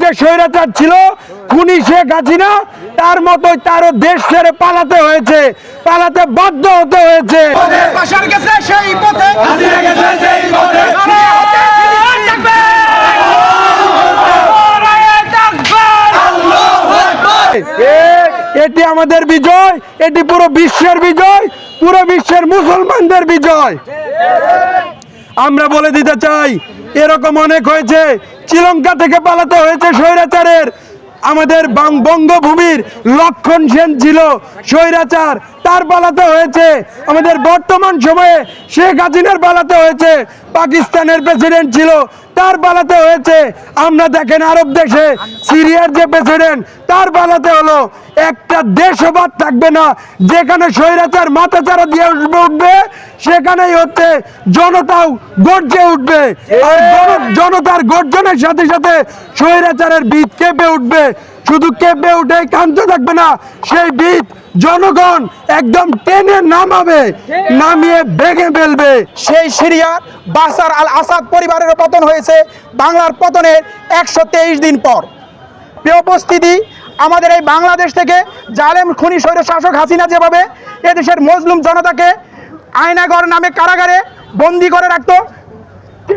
যে স্বৈরাচার ছিল খুনি শেখ হাসিনা তার মতোই তারও দেশ ছেড়ে পালাতে হয়েছে পালাতে বাধ্য হতে হয়েছে। সেই পথে এটি আমাদের বিজয় এটি পুরো বিশ্বের বিজয় পুরো বিশ্বের মুসলমানদের বিজয়। আমরা বলে দিতে চাই এরকম অনেক হয়েছে। শ্রীলঙ্কা থেকে পালাতে হয়েছে স্বৈরাচারের। আমাদের বঙ্গভূমির লক্ষণ সেন ছিল স্বৈরাচার। তার পালাতে হয়েছে। আমাদের বর্তমান সময়ে শেখ হাসিনার পালাতে হয়েছে। পাকিস্তানের প্রেসিডেন্ট ছিল তার পালাতে হয়েছে। আমরা দেখেন আরব দেশে সিরিয়ার যে প্রেসিডেন্ট তার পালাতে হলো একটা দেশবাদ থাকবে না। যেখানে স্বৈরাচার মাথা চারা দিয়ে উঠবে উঠবে সেখানেই হচ্ছে জনতাও গর্জে উঠবে। আর জনতার গর্জনের সাথে সাথে স্বৈরাচারের বীজ কেঁপে উঠবে। শুধু কেঁপে উঠে ক্ষান্ত থাকবে না সেই বীজ জনগণ একদম টেনে নামাবে নামিয়ে বেগে ফেলবে। সেই সিরিয়ার বাসার আল আসাদ পরিবারের পতন হয়েছে বাংলার পতনের একশো তেইশ দিন পর। প্রিয় উপস্থিতি আমাদের এই বাংলাদেশ থেকে জালেম খুনি স্বৈর শাসক হাসিনা যেভাবে এদেশের মজলুম জনতাকে আয়নাগর নামে কারাগারে বন্দি করে রাখতো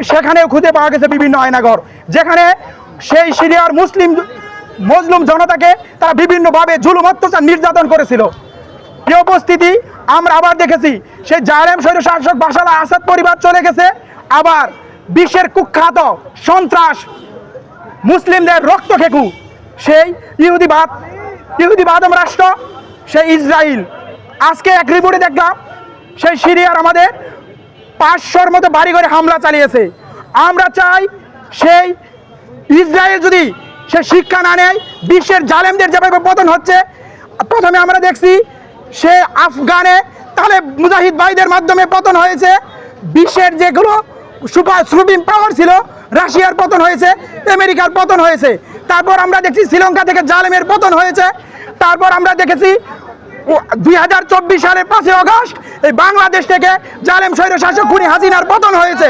সেখানেও খুঁজে পাওয়া গেছে বিভিন্ন আয়নাঘর যেখানে সেই সিরিয়ার মুসলিম মজলুম জনতাকে তারা বিভিন্নভাবে জুলুম, অত্যাচার, নির্যাতন করেছিল। প্রিয় উপস্থিতি আমরা আবার দেখেছি। সেই জালেম, স্বৈর শাসক বাসাল আসাদ পরিবার চলে গেছে। আবার বিশ্বের কুখ্যাত সন্ত্রাস মুসলিমদের রক্ত খেকু। সেই ইহুদিবাদ ইহুদিবাদম রাষ্ট্র, সেই ইসরায়েল আজকে এক রিপোর্টে দেখলাম, সেই সিরিয়ার আমাদের পাঁচশোর মতো বাড়ি ঘরে হামলা চালিয়েছে। আমরা চাই সেই ইসরায়েল যদি সে শিক্ষা না নেয়, বিশ্বের জালেমদের যেভাবে পতন হচ্ছে, প্রথমে আমরা দেখছি সে আফগানে, তাহলে মুজাহিদ ভাইদের মাধ্যমে পতন হয়েছে, বিশ্বের যেগুলো সুপার সুপ্রিম পাওয়ার ছিল, রাশিয়ার পতন হয়েছে, আমেরিকার পতন হয়েছে। তারপর আমরা দেখছি শ্রীলঙ্কা থেকে জালেমের পতন হয়েছে। তারপর আমরা দেখেছি দুই হাজার চব্বিশ সালের পাঁচই অগস্ট, এই বাংলাদেশ থেকে জালেম স্বৈর শাসক খুনি হাসিনার পতন হয়েছে।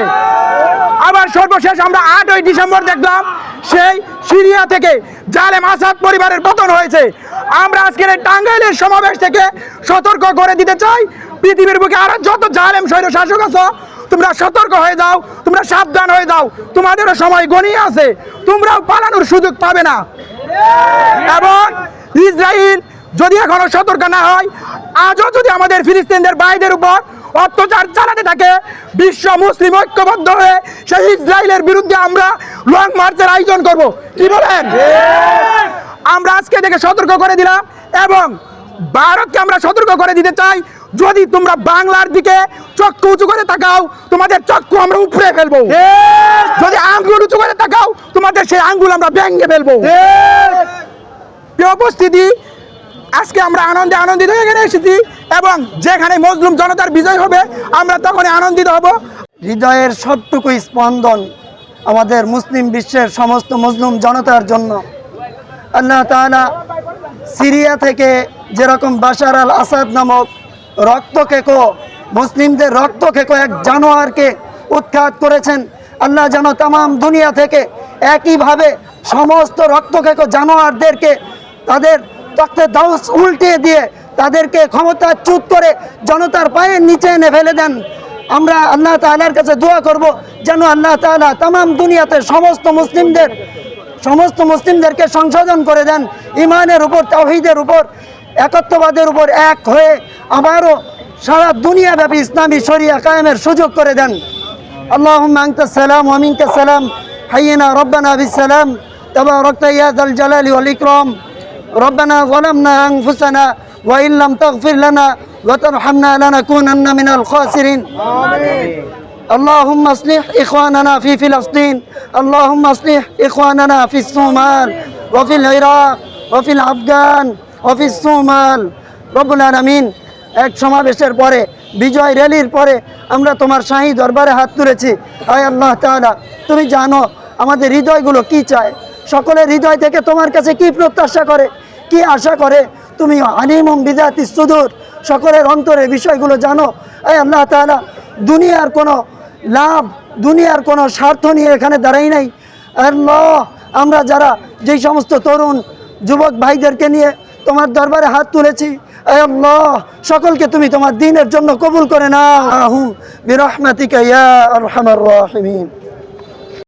আবার সর্বশেষ আমরা আটই ডিসেম্বর দেখলাম সেই সিরিয়া থেকে জালেম আসাদ পরিবারের পতন হয়েছে। আমরা আজকের এই টাঙ্গাইলের সমাবেশ থেকে সতর্ক করে দিতে চাই। পৃথিবীর বুকে আরও যত জালেম স্বৈর শাসক আছো, তোমরা সতর্ক হয়ে যাও, তোমরা সাবধান হয়ে যাও। তোমাদেরও সময় গনিয়ে আছে, তোমরাও পালানোর সুযোগ পাবে না। এবং ইসরায়েল যদি এখনও সতর্ক না হয়, আজও যদি আমাদের ফিলিস্তিনদের ভাইদের উপর অত্যাচার চালাতে থাকে। বিশ্ব মুসলিম ঐক্যবদ্ধ হয়ে সেই ইসরায়েলের বিরুদ্ধে আমরা লং মার্চের আয়োজন করব। কি বলেন? আমরা আজকে থেকে সতর্ক করে দিলাম এবং ভারতকে আমরা সতর্ক করে দিতে চাই। যদি তোমরা বাংলার দিকে চক্ষু উঁচু করে তাকাও তোমাদের চক্ষু আমরা উপড়ে ফেলব। যদি আঙ্গুল উঁচু করে তাকাও তোমাদের সেই আঙ্গুল আমরা ভেঙে ফেলব। উপস্থিতি আজকে আমরা আনন্দে আনন্দিত এখানে এসেছি এবং যেখানে মজলুম জনতার বিজয় হবে, আমরা তখনই আনন্দিত হব। হৃদয়ের সবটুকু স্পন্দন আমাদের মুসলিম বিশ্বের সমস্ত মুসলিম জনতার জন্য। আল্লাহ তাআলা সিরিয়া থেকে যেরকম বাশার আল আসাদ নামক রক্ত কেকো মুসলিমদের রক্ত কেকো এক জানোয়ারকে উৎখাত করেছেন। আল্লাহ যেন তাম দুনিয়া থেকে একইভাবে সমস্ত রক্ত কেকো জানোয়ারদেরকে তাদের তক্তের দাউস উল্টে দিয়ে তাদেরকে ক্ষমতা চুত করে জনতার পায়ের নিচে এনে ফেলে দেন। আমরা আল্লাহ তালার কাছে দোয়া করব যেন আল্লাহ তালা তাম দুনিয়াতে সমস্ত মুসলিমদের, সমস্ত মুসলিমদেরকে সংশোধন করে দেন। ইমানের উপর তহিদের উপর, একত্ববাদের উপর এক হয়ে আবারও সারা দুনিয়াব্যাপী ইসলামী শরিয়া কায়েমের সুযোগ করে দেন। আল্লাহ সালাম আমিনকে সালাম, হাইয়েনা রব্বানা আবিসালাম তবা রক্তাইয়াদ আল জালালি আল ربنا ظلمنا أنفسنا وإن لم تغفر لنا وترحمنا لنكونن من الخاسرين اللهم اصلح إخواننا في فلسطين اللهم اصلح إخواننا في الصومال وفي العراق وفي الأفغان وفي الصومال رب العالمين এক সমাবেশের পরে বিজয় র্যালির পরে আমরা তোমার শাহী দরবারে হাত তুলেছি আয় আল্লাহ তাআলা তুমি জানো আমাদের হৃদয়গুলো কি চায় সকলের হৃদয় থেকে তোমার কাছে কি প্রত্যাশা করে কি আশা করে? তুমি আলিমম বিদাতি সুদূর, সকলের অন্তরের বিষয়গুলো জানো। আয় আল্লাহ তাআলা দুনিয়ার কোনো লাভ, দুনিয়ার কোনো স্বার্থ নিয়ে এখানে দাঁড়াই নাই। আল্লাহ, আমরা যারা যেই সমস্ত তরুণ যুবক ভাইদেরকে নিয়ে তোমার দরবারে হাত তুলেছি সকলকে তুমি তোমার দিনের জন্য কবুল করে না নাও বিরহমাতিকা ইয়া আরহামার রাহিমিন।